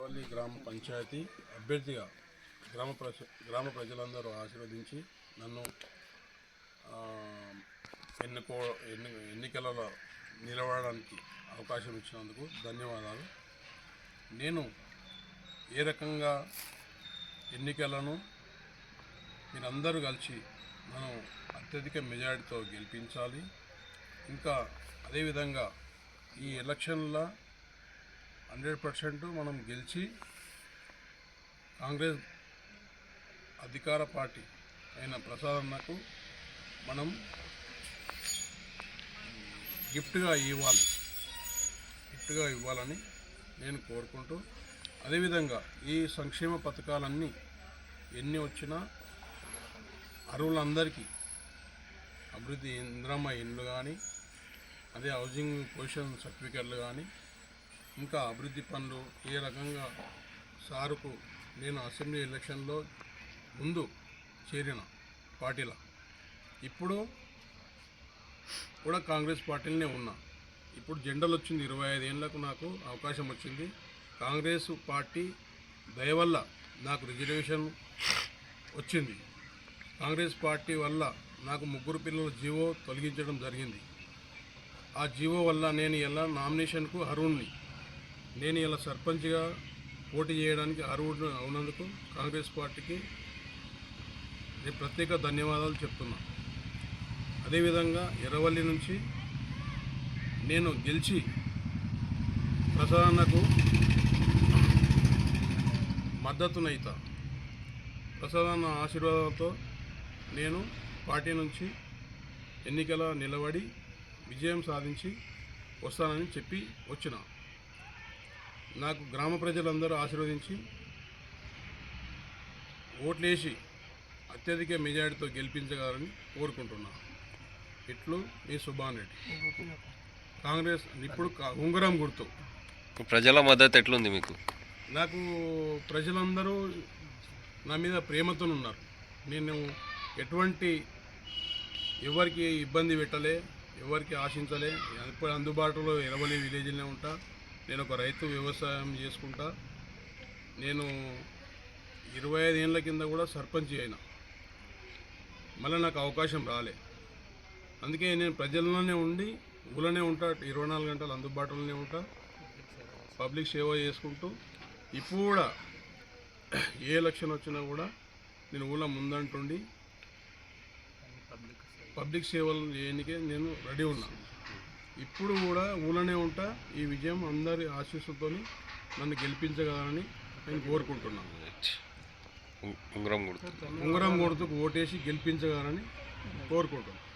పల్లి గ్రామ పంచాయతీ అభ్యర్థిగా గ్రామ ప్రజ గ్రామ ప్రజలందరూ ఆశీర్వదించి నన్ను ఎన్నుకో ఎన్ని ఎన్నికలలో నిలబడడానికి అవకాశం ఇచ్చినందుకు ధన్యవాదాలు. నేను ఏ రకంగా ఎన్నికలను మీరందరూ కలిసి మనం అత్యధిక మెజారిటీతో గెలిపించాలి ఇంకా అదేవిధంగా ఈ ఎలక్షన్ల హండ్రెడ్ పర్సెంట్ మనం గెలిచి కాంగ్రెస్ అధికార పార్టీ అయిన ప్రసాదన్నకు మనం గిఫ్ట్గా ఇవ్వాలి. గిఫ్ట్గా ఇవ్వాలని నేను కోరుకుంటూ అదేవిధంగా ఈ సంక్షేమ పథకాలన్నీ ఎన్ని వచ్చినా అరువులందరికీ అభివృద్ధి ఇంద్రమ్మ ఇండ్లు కానీ అదే హౌసింగ్ పొజిషన్ సర్టిఫికెట్లు కానీ ఇంకా అభివృద్ధి పనులు ఏ రకంగా సారుకు నేను అసెంబ్లీ ఎలక్షన్లో ముందు చేరిన పార్టీలో. ఇప్పుడు కూడా కాంగ్రెస్ పార్టీలనే ఉన్నా. ఇప్పుడు జెండలు వచ్చింది ఇరవై ఐదేళ్ళకు నాకు అవకాశం వచ్చింది. కాంగ్రెస్ పార్టీ దయ వల్ల నాకు రిజర్వేషన్ వచ్చింది. కాంగ్రెస్ పార్టీ వల్ల నాకు ముగ్గురు పిల్లల జీవో తొలగించడం జరిగింది. ఆ జీవో వల్ల నేను ఎలా నామినేషన్కు అరుణ్ని నేను ఇలా సర్పంచ్గా పోటీ చేయడానికి అర్హుడు అవునందుకు కాంగ్రెస్ పార్టీకి నేను ప్రత్యేక ధన్యవాదాలు చెప్తున్నా. అదేవిధంగా ఎర్రవల్లి నుంచి నేను గెలిచి ప్రసాదన్నకు మద్దతునైతా ప్రసాదన్న ఆశీర్వాదంతో నేను పార్టీ నుంచి ఎన్నికల నిలబడి విజయం సాధించి వస్తానని చెప్పి వచ్చిన. నాకు గ్రామ ప్రజలందరూ ఆశీర్వదించి ఓట్లేసి అత్యధిక మెజారిటీతో గెలిపించగలని కోరుకుంటున్నాను ఇట్లు మీ సుభాన్ రెడ్డి కాంగ్రెస్ ఇప్పుడు ఉంగరం గుర్తు. ప్రజల మద్దతు ఎట్లుంది మీకు? నాకు ప్రజలందరూ నా మీద ప్రేమతో ఉన్నారు నేను ఎటువంటి ఎవరికి ఇబ్బంది పెట్టలే ఎవరికి ఆశించలే ఎప్పుడు అందుబాటులో ఎరవలి విలేజ్లోనే ఉంటా. నేను ఒక రైతు వ్యవసాయం చేసుకుంటా. నేను ఇరవై ఐదు ఏళ్ళ కింద కూడా సర్పంచ్ అయినా. మళ్ళీ నాకు అవకాశం రాలే. అందుకే నేను ప్రజల్లోనే ఉండి ఊళ్ళోనే ఉంటా ఇరవై నాలుగు గంటలు అందుబాటులోనే ఉంటా పబ్లిక్ సేవ చేసుకుంటూ. ఇప్పుడు కూడా ఏ ఎలక్షన్ వచ్చినా కూడా నేను ఊళ్ళో ముందంటుండి పబ్లిక్ సేవలు చేయడానికే నేను రెడీ ఉన్నాను ఇప్పుడు కూడా ఊళ్ళోనే ఉంటా. ఈ విజయం అందరి ఆశీస్సులతో నన్ను గెలిపించగలరని నేను కోరుకుంటున్నాను ఉంగరం గుర్తు ఉంగరం కొడుతూ ఓటేసి గెలిపించగలరని కోరుకుంటున్నాను